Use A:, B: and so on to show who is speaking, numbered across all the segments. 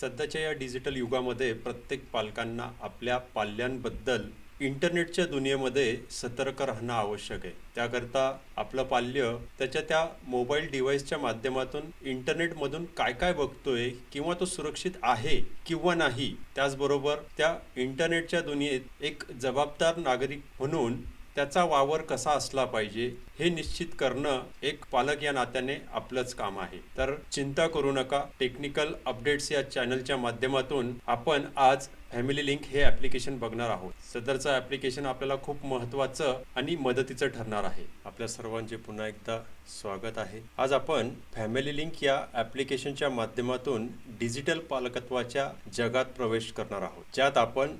A: सध्याच्या या डिजिटल युगामध्ये प्रत्येक पालकांना आपल्या पाल्यांबद्दल इंटरनेटच्या दुनियेमध्ये सतर्क राहणं आवश्यक आहे. त्याकरता आपलं पाल्य त्याच्या त्या मोबाईल डिव्हाइसच्या माध्यमातून इंटरनेटमधून काय काय बघतोय किंवा तो सुरक्षित आहे किंवा नाही त्याचबरोबर त्या इंटरनेटच्या दुनियेत एक जबाबदार नागरिक म्हणून त्याचा वावर कसा असला पाहिजे हे निश्चित करणं एक पालक या नात्याने आपलंच काम आहे. तर चिंता करू नका. टेक्निकल अपडेट्स या चॅनलच्या माध्यमातून आपण आज फॅमिली लिंक हे ॲप्लिकेशन बघणार आहोत. सदरचं ॲप्लिकेशन आपल्याला खूप महत्त्वाचं आणि मदतीचं ठरणार आहे. आपल्या सर्वांचे पुन्हा एकदा स्वागत आहे. आज आपण फॅमिली लिंक या ॲप्लिकेशनच्या माध्यमातून डिजिटल पालकत्वाच्या जगात प्रवेश करणार आहोत. ज्यात आपण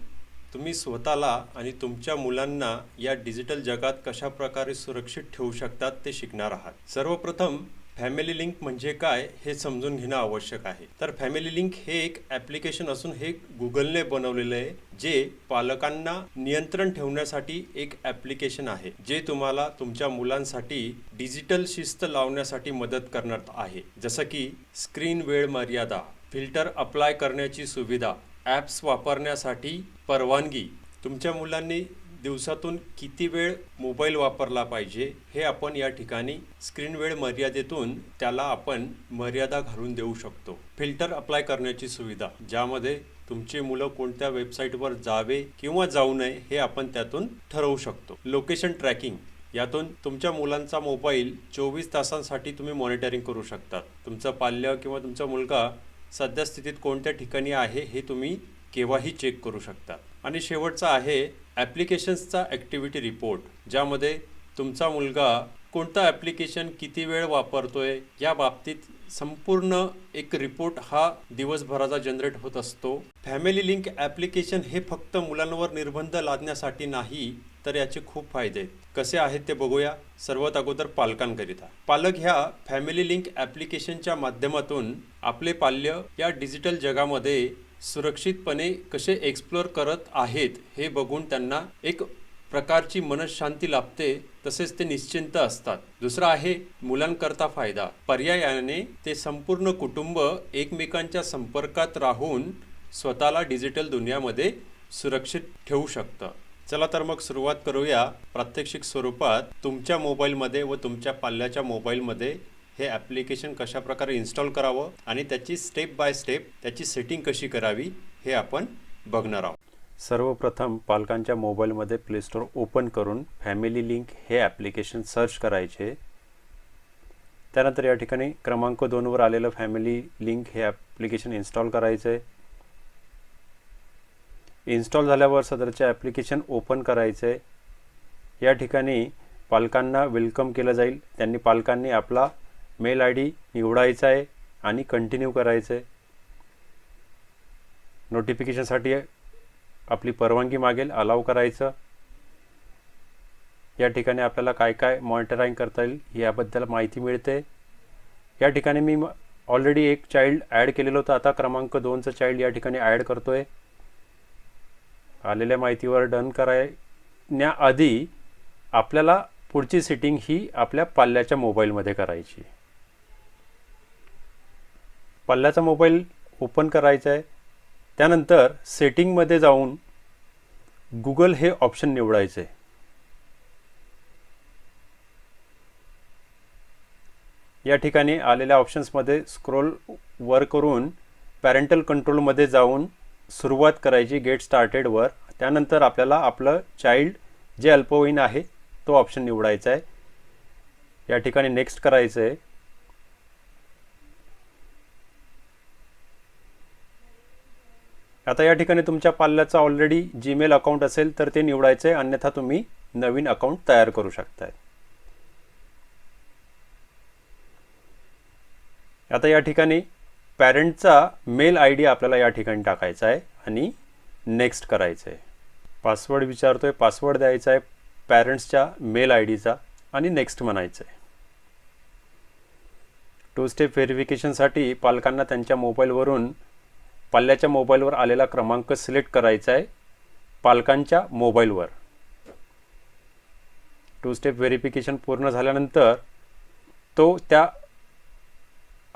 A: तुम्ही स्वतःला आणि तुमच्या मुलांना या डिजिटल जगात कशा प्रकारे सुरक्षित ठेवू शकतात ते शिकणार आहात. सर्वप्रथम फॅमिली लिंक म्हणजे काय हे समजून घेणं आवश्यक आहे. तर फॅमिली लिंक हे एक ॲप्लिकेशन असून हे गुगलने बनवलेलं आहे जे पालकांना नियंत्रण ठेवण्यासाठी एक ॲप्लिकेशन आहे जे तुम्हाला तुमच्या मुलांसाठी डिजिटल शिस्त लावण्यासाठी मदत करणार आहे. जसं की स्क्रीन वेळ मर्यादा फिल्टर अप्लाय करण्याची सुविधा ॲप्स वापरण्यासाठी परवानगी. तुमच्या मुलांनी दिवसातून किती वेळ मोबाईल वापरला पाहिजे हे आपण या ठिकाणी स्क्रीन वेळ मर्यादेतून त्याला आपण मर्यादा घालून देऊ शकतो. फिल्टर अप्लाय करण्याची सुविधा ज्यामध्ये तुमचे मुलं कोणत्या वेबसाईटवर जावे किंवा जाऊ नये हे आपण त्यातून ठरवू शकतो. लोकेशन ट्रॅकिंग यातून तुमच्या मुलांचा मोबाईल चोवीस तासांसाठी तुम्ही मॉनिटरिंग करू शकता. तुमचं पाल्य किंवा तुमचा मुलगा सध्या स्थितीत कोणत्या ठिकाणी आहे हे तुम्ही केव्हाही चेक करू शकता. आणि शेवटचा आहे ॲप्लिकेशन्सचा ॲक्टिव्हिटी रिपोर्ट ज्यामध्ये तुमचा मुलगा कोणतं ॲप्लिकेशन किती वेळ वापरतोय या बाबतीत संपूर्ण एक रिपोर्ट हा दिवसभराचा जनरेट होत असतो. फॅमिली लिंक ॲप्लिकेशन हे फक्त मुलांवर निर्बंध लादण्यासाठी नाही तर याचे खूप फायदे आहेत. कसे आहेत ते बघूया. सर्वात अगोदर पालकांकरिता. पालक ह्या फॅमिली लिंक ॲप्लिकेशनच्या माध्यमातून आपले पाल्य या डिजिटल जगामध्ये सुरक्षितपणे कसे एक्सप्लोअर करत आहेत हे बघून त्यांना एक प्रकारची मनशांती लाभते तसेच ते निश्चिंत असतात. दुसरा आहे मुलांकरता फायदा. पर्यायाने ते संपूर्ण कुटुंब एकमेकांच्या संपर्कात राहून स्वतःला डिजिटल दुनियामध्ये सुरक्षित ठेवू शकतं. चला तर मग सुरुवात करूया प्रात्यक्षिक स्वरूपात तुमच्या मोबाईलमध्ये व तुमच्या पाल्याच्या मोबाईलमध्ये हे ॲप्लिकेशन कशाप्रकारे इन्स्टॉल करावं आणि त्याची स्टेप बाय स्टेप त्याची सेटिंग कशी करावी हे आपण बघणार आहोत. सर्वप्रथम पालकांच्या मोबाईलमध्ये प्ले स्टोअर ओपन करून फॅमिली लिंक हे ॲप्लिकेशन सर्च करायचे. त्यानंतर या ठिकाणी क्रमांक दोनवर आलेलं फॅमिली लिंक हे ॲप्लिकेशन इन्स्टॉल करायचं आहे इन्स्टॉल झाल्यावर सदरचे ॲप्लिकेशन ओपन करायचं. आहे या ठिकाणी पालकांना वेलकम केलं जाईल. त्यांनी पालकांनी आपला मेल आय डी निवडायचा आहे आणि कंटिन्यू करायचं. आहे नोटिफिकेशनसाठी आपली परवानगी मागेल अलाव करायचं. या ठिकाणी आपल्याला काय काय मॉनिटरिंग करता येईल याबद्दल माहिती मिळते. या ठिकाणी मी ऑलरेडी एक चाइल्ड ॲड केलेलं होतं. आता क्रमांक दोनचं चाइल्ड या ठिकाणी ॲड करतो आहे आलेल्या माहितीवर डन करायण्याआधी आपल्याला पुढची सेटिंग ही आपल्या पाल्याच्या मोबाईलमध्ये करायची. पाल्याचा मोबाईल ओपन करायचा आहे. त्यानंतर सेटिंगमध्ये जाऊन गुगल हे ऑप्शन निवडायचे. या ठिकाणी आलेल्या ऑप्शन्समध्ये स्क्रोल वर करून पॅरेंटल कंट्रोलमध्ये जाऊन सुरुवात करायची गेट स्टार्टेडवर त्यानंतर आपल्याला आपलं चाइल्ड जे अल्पवयीन आहे तो ऑप्शन निवडायचा आहे. या ठिकाणी नेक्स्ट करायचं आहे. आता या ठिकाणी तुमच्या पाल्याचं ऑलरेडी जीमेल अकाउंट असेल तर ते निवडायचं आहे. अन्यथा तुम्ही नवीन अकाउंट तयार करू शकताय. आता या ठिकाणी पॅरेंटचा मेल आय डी आपल्याला या ठिकाणी टाकायचा आहे आणि नेक्स्ट करायचं आहे. पासवर्ड विचारतोय पासवर्ड द्यायचा आहे पॅरेंट्सच्या मेल आय डीचा आणि नेक्स्ट म्हणायचं आहे. टू स्टेप व्हेरिफिकेशनसाठी पालकांना त्यांच्या मोबाईलवरून पाल्याच्या मोबाईलवर आलेला क्रमांक सिलेक्ट करायचा आहे पालकांच्या मोबाईलवर. टू स्टेप व्हेरिफिकेशन पूर्ण झाल्यानंतर तो त्या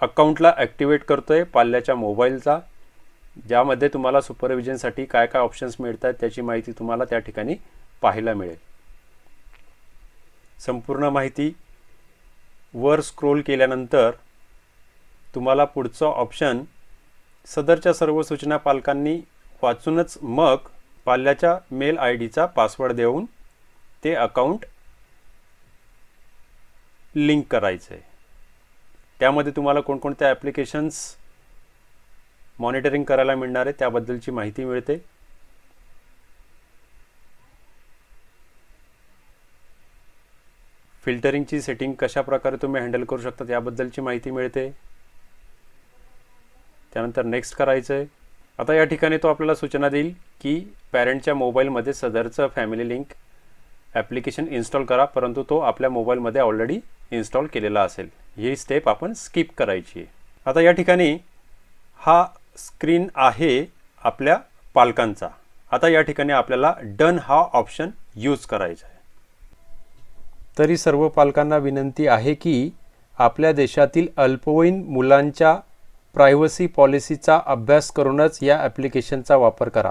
A: अकाउंटला ॲक्टिवेट करतो आहे पाल्याच्या मोबाईलचा.
B: ज्यामध्ये तुम्हाला सुपरविजनसाठी काय काय ऑप्शन्स मिळतात त्याची माहिती तुम्हाला त्या ठिकाणी पाहायला मिळेल. संपूर्ण माहिती वर स्क्रोल केल्यानंतर तुम्हाला पुढचं ऑप्शन सदरच्या सर्व सूचना पालकांनी वाचूनच मग पाल्याच्या मेल आय डीचा पासवर्ड देऊन ते अकाउंट लिंक करायचं आहे त्यामध्ये तुम्हाला कोणकोणत्या ॲप्लिकेशन्स मॉनिटरिंग करायला मिळणार आहे त्याबद्दलची माहिती मिळते. फिल्टरिंगची सेटिंग कशा प्रकारे तुम्ही हँडल करू शकता याबद्दलची माहिती मिळते. त्यानंतर नेक्स्ट करायचं आहे आता या ठिकाणी तो आपल्याला सूचना देईल की पॅरेंटच्या मोबाईलमध्ये सदरचं फॅमिली लिंक ॲप्लिकेशन इन्स्टॉल करा परंतु तो आपल्या मोबाईलमध्ये ऑलरेडी इन्स्टॉल केलेला असेल. ही स्टेप आपण स्किप करायची. आहे आता या ठिकाणी हा स्क्रीन आहे आपल्या पालकांचा. आता या ठिकाणी आपल्याला डन हा ऑप्शन यूज करायचा आहे. तरी सर्व पालकांना विनंती आहे की आपल्या देशातील अल्पवयीन मुलांच्या प्रायव्हसी पॉलिसीचा अभ्यास करूनच या ॲप्लिकेशनचा वापर करा.